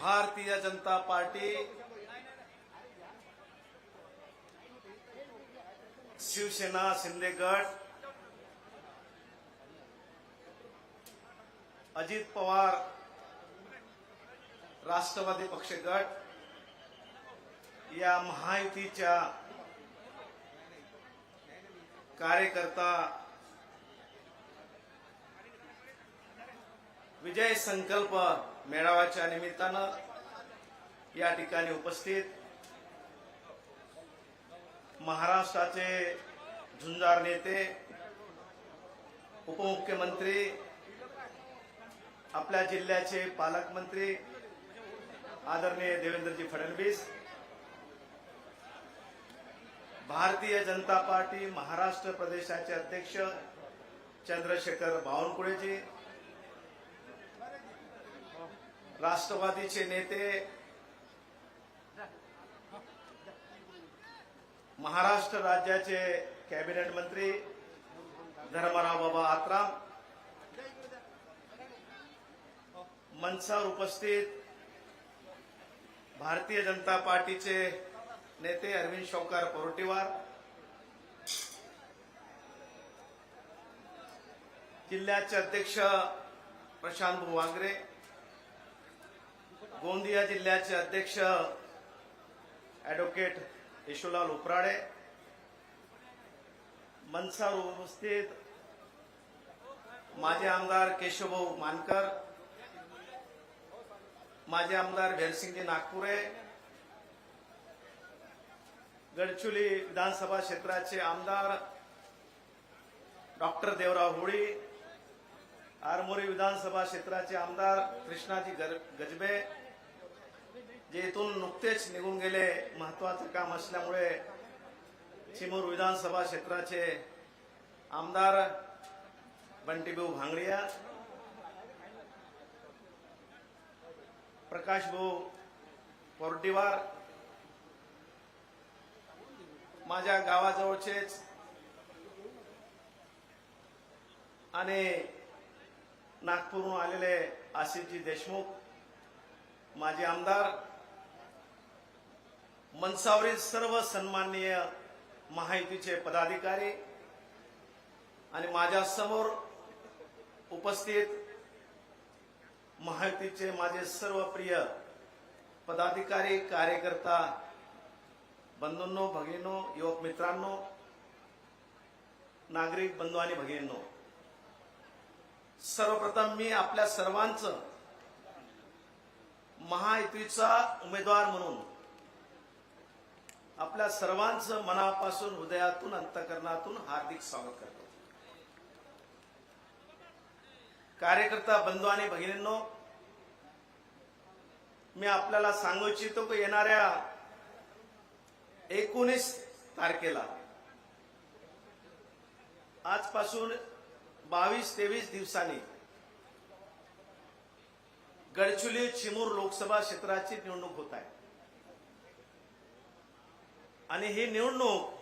Bharatiya Janata party Shiv Sena Shinde गट अजित पवार राष्ट्रवादी पक्ष गट या महायुतीच्या कार्यकर्ता विजय संकल्प मेळाव्याच्या निमित्तानं या ठिकाणी उपस्थित महाराष्ट्राचे झुंजार नेते उपमुख्यमंत्री आपल्या जिल्ह्याचे पालकमंत्री आदरणीय देवेंद्रजी फडणवीस भारतीय जनता पार्टी महाराष्ट्र प्रदेशाचे अध्यक्ष चंद्रशेखर बावनकुळेजी राष्ट्रवादीचे नेते महाराष्ट्र राज्याचे कॅबिनेट मंत्री धर्मराव बाबा आत्राम मंचावर उपस्थित भारतीय जनता पार्टीचे नेते अरविंद शौकार पोरटीवार जिल्ह्याचे अध्यक्ष प्रशांत वांगरे गोंदिया जिल्ह्याचे अध्यक्ष ॲडव्होकेट यशोलाल उपराडे मनसावर उपस्थित माजी आमदार केशवभाऊ मानकर माजी आमदार भैरसिंगजी नागपुरे गडचुली विधानसभा क्षेत्राचे आमदार डॉक्टर देवराव होळी आरमोरी विधानसभा क्षेत्राचे आमदार कृष्णाजी गर- गजबे जे इथून नुकतेच निघून गेले महत्वाचं काम असल्यामुळे चिमूर विधानसभा क्षेत्राचे आमदार बंटीभाऊ भांगडिया प्रकाशभाऊ पोर्टिवार माझ्या गावाजवळचेच आणि नागपूरहून आलेले आशिषजी देशमुख माजी आमदार मनसावरील सर्व सन्माननीय महायुतीचे पदाधिकारी आणि माझ्यासमोर उपस्थित महायुतीचे माझे सर्व प्रिय पदाधिकारी कार्यकर्ता बंधूंनो भगिनींनो युवक मित्रांनो नागरिक बंधू आणि भगिनींनो सर्वप्रथम मी आपल्या सर्वांचं महायुतीचा उमेदवार म्हणून आपल्या सर्वांचं मनापासून हृदयातून अंतकरणातून हार्दिक स्वागत करतो. कार्यकर्ता बंधू आणि भगिनींनो मी आपल्याला सांगू इच्छितो की येणाऱ्या एकोणीस तारखेला आजपासून बावीस तेवीस दिवसांनी गडचुली चिमूर लोकसभा क्षेत्राची निवडणूक होत आहे. आणि ही निवडणूक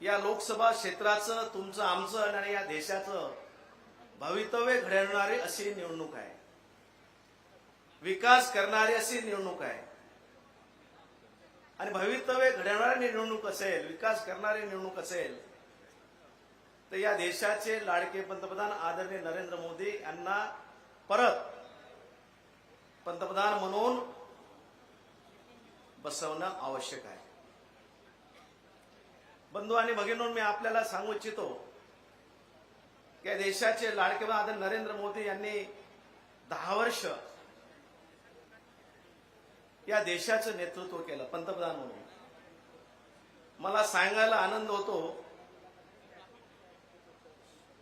या लोकसभा क्षेत्राचं तुमचं आमचं आणि या देशाचं भवितव्य घडवणारी अशी निवडणूक आहे. विकास करणारी अशी निवडणूक आहे. आणि भवितव्य घडवणारी निवडणूक असेल विकास करणारी निवडणूक असेल तर या देशाचे लाडके पंतप्रधान आदरणीय नरेंद्र मोदी यांना परत पंतप्रधान म्हणून बसवणं आवश्यक आहे. बंधू आणि भगिनींनो मी आपल्याला सांगू इच्छितो की या देशाचे लाडके पंतप्रधान नरेंद्र मोदी यांनी दहा वर्ष या देशाचं नेतृत्व केलं पंतप्रधान म्हणून. मला सांगायला आनंद होतो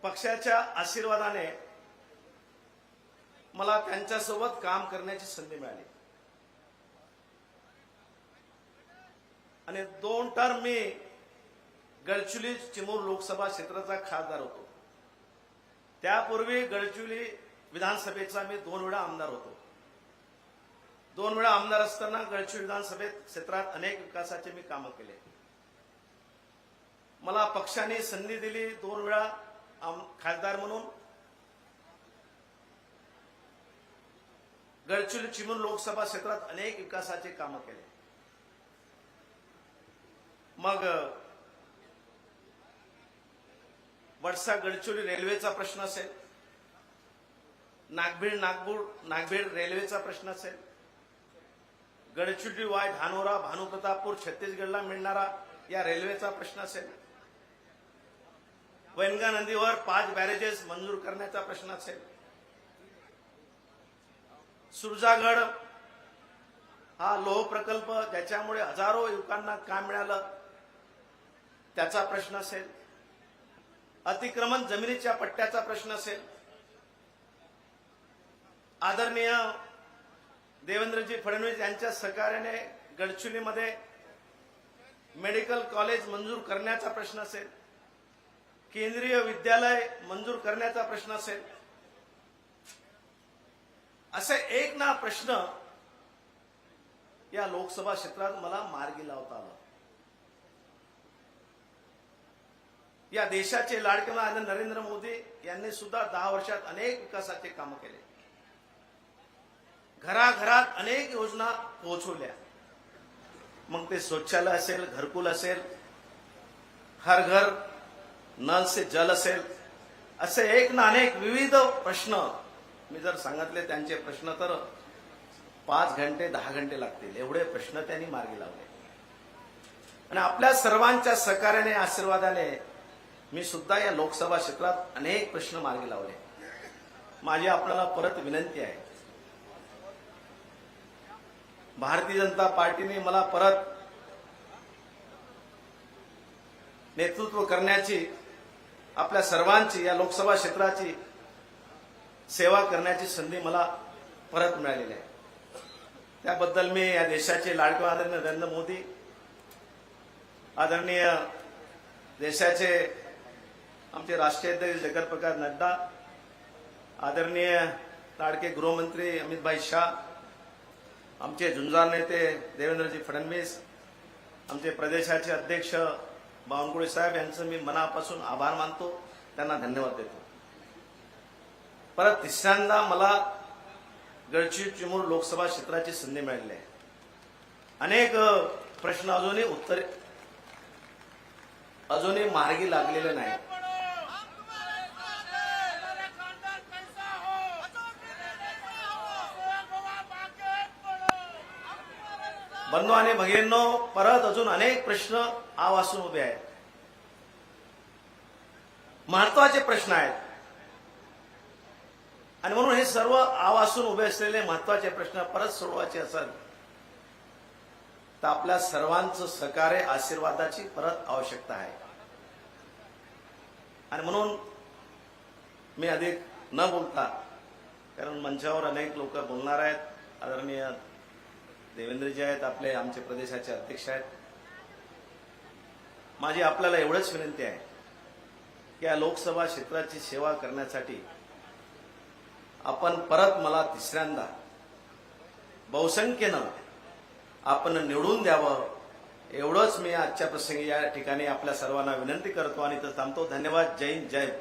पक्षाच्या आशीर्वादाने मला त्यांच्यासोबत काम करण्याची संधी मिळाली. आणि दोन टर्म मी गडचुली चिमूर लोकसभा क्षेत्राचा खासदार होतो. त्यापूर्वी गडचुली विधानसभेचा मी दोन वेळा आमदार होतो. दोन वेळा आमदार असताना गडचिरोली विधानसभेत क्षेत्रात अनेक विकासाचे मी कामं केले. मला पक्षाने संधी दिली दोन वेळा खासदार म्हणून. गडचिरोली चिमूर लोकसभा क्षेत्रात अनेक विकासाचे कामं केले. मग वडसा गडचिरोली रेल्वेचा प्रश्न असेल नागभीड नागपूर नागभीड रेल्वेचा प्रश्न असेल गडचिरोली वाय धानोरा भानुप्रतापूर छत्तीसगडला मिळणारा या रेल्वेचा प्रश्न असेल वैनगा नदीवर पाच बॅरेजेस मंजूर करण्याचा प्रश्न असेल सुरजागड हा लोह प्रकल्प ज्याच्यामुळे हजारो युवकांना काम मिळालं त्याचा प्रश्न असेल. अतिक्रमण जमिनीच्या पट्ट्याचा प्रश्न असेल. आदरणीय देवेंद्रजी फडणवीस यांच्या सहकार्याने गडचिरोलीमध्ये मेडिकल कॉलेज मंजूर करण्याचा प्रश्न असेल. केंद्रीय विद्यालय मंजूर करण्याचा प्रश्न असेल. असे एक ना प्रश्न या लोकसभा क्षेत्रात मला मार्गी लावता आला. या देशाचे लाडके नरेंद्र मोदी यांनी सुद्धा दहा वर्षात अनेक विकासाचे काम केले. घराघरात अनेक योजना पोहोचवल्या. मग ते शौचालय असेल घरकुल असेल हर घर नल से जल असेल असे एक ना अनेक विविध प्रश्न मी जर सांगितले त्यांचे प्रश्न तर पाच घंटे दहा घंटे लागतील. एवढे प्रश्न त्यांनी मार्गी लावले. आणि आपल्या सर्वांच्या सहकार्याने आशीर्वादाने मी सुद्धा या लोकसभा क्षेत्रात अनेक प्रश्न मार्गी लावले. माझी आपल्याला परत विनंती आहे. भारतीय जनता पार्टीने मला परत नेतृत्व करण्याची आपल्या सर्वांची या लोकसभा क्षेत्राची सेवा करण्याची संधी मला परत मिळालेली आहे. त्याबद्दल मी या देशाचे लाडके आदरणीय नरेंद्र मोदी आदरणीय देशाचे आमचे राष्ट्रीय अध्यक्ष जगतप्रकाश नड्डा आदरणीय लाडके गृहमंत्री अमितभाई शाह आमचे झुंजार नेते देवेंद्रजी फडणवीस आमचे प्रदेशाचे अध्यक्ष बावनकुळे साहेब यांचं मी मनापासून आभार मानतो. त्यांना धन्यवाद देतो. परत तिसऱ्यांदा मला गडचिरोली चिमूर लोकसभा क्षेत्राची संधी मिळाली आहे. अनेक प्रश्न अजूनही उत्तर अजूनही मार्गी लागलेले नाही बंधू आणि भगिनींनो परत अजून अनेक प्रश्न आवासून उभे आहेत. महत्त्वाचे प्रश्न आहेत. आणि म्हणून हे सर्व आवासून उभे असलेले महत्त्वाचे प्रश्न परत सोडवायचे असेल तर आपल्या सर्वांचं सहकार्य आशीर्वादाची परत आवश्यकता आहे. आणि म्हणून मी अधिक न बोलता कारण मंचावर अनेक लोक बोलणार आहेत. आदरणीय देवेंद्रजी आहेत आपले आमचे प्रदेशाचे अध्यक्ष आहेत. माझी आपल्याला एवढंच विनंती आहे की या लोकसभा क्षेत्राची सेवा करण्यासाठी आपण परत मला तिसऱ्यांदा बहुसंख्येनं आपण निवडून द्यावं एवढंच मी आजच्या प्रसंगी या ठिकाणी आपल्या सर्वांना विनंती करतो आणि तर थांबतो. धन्यवाद. जय हिंद, जय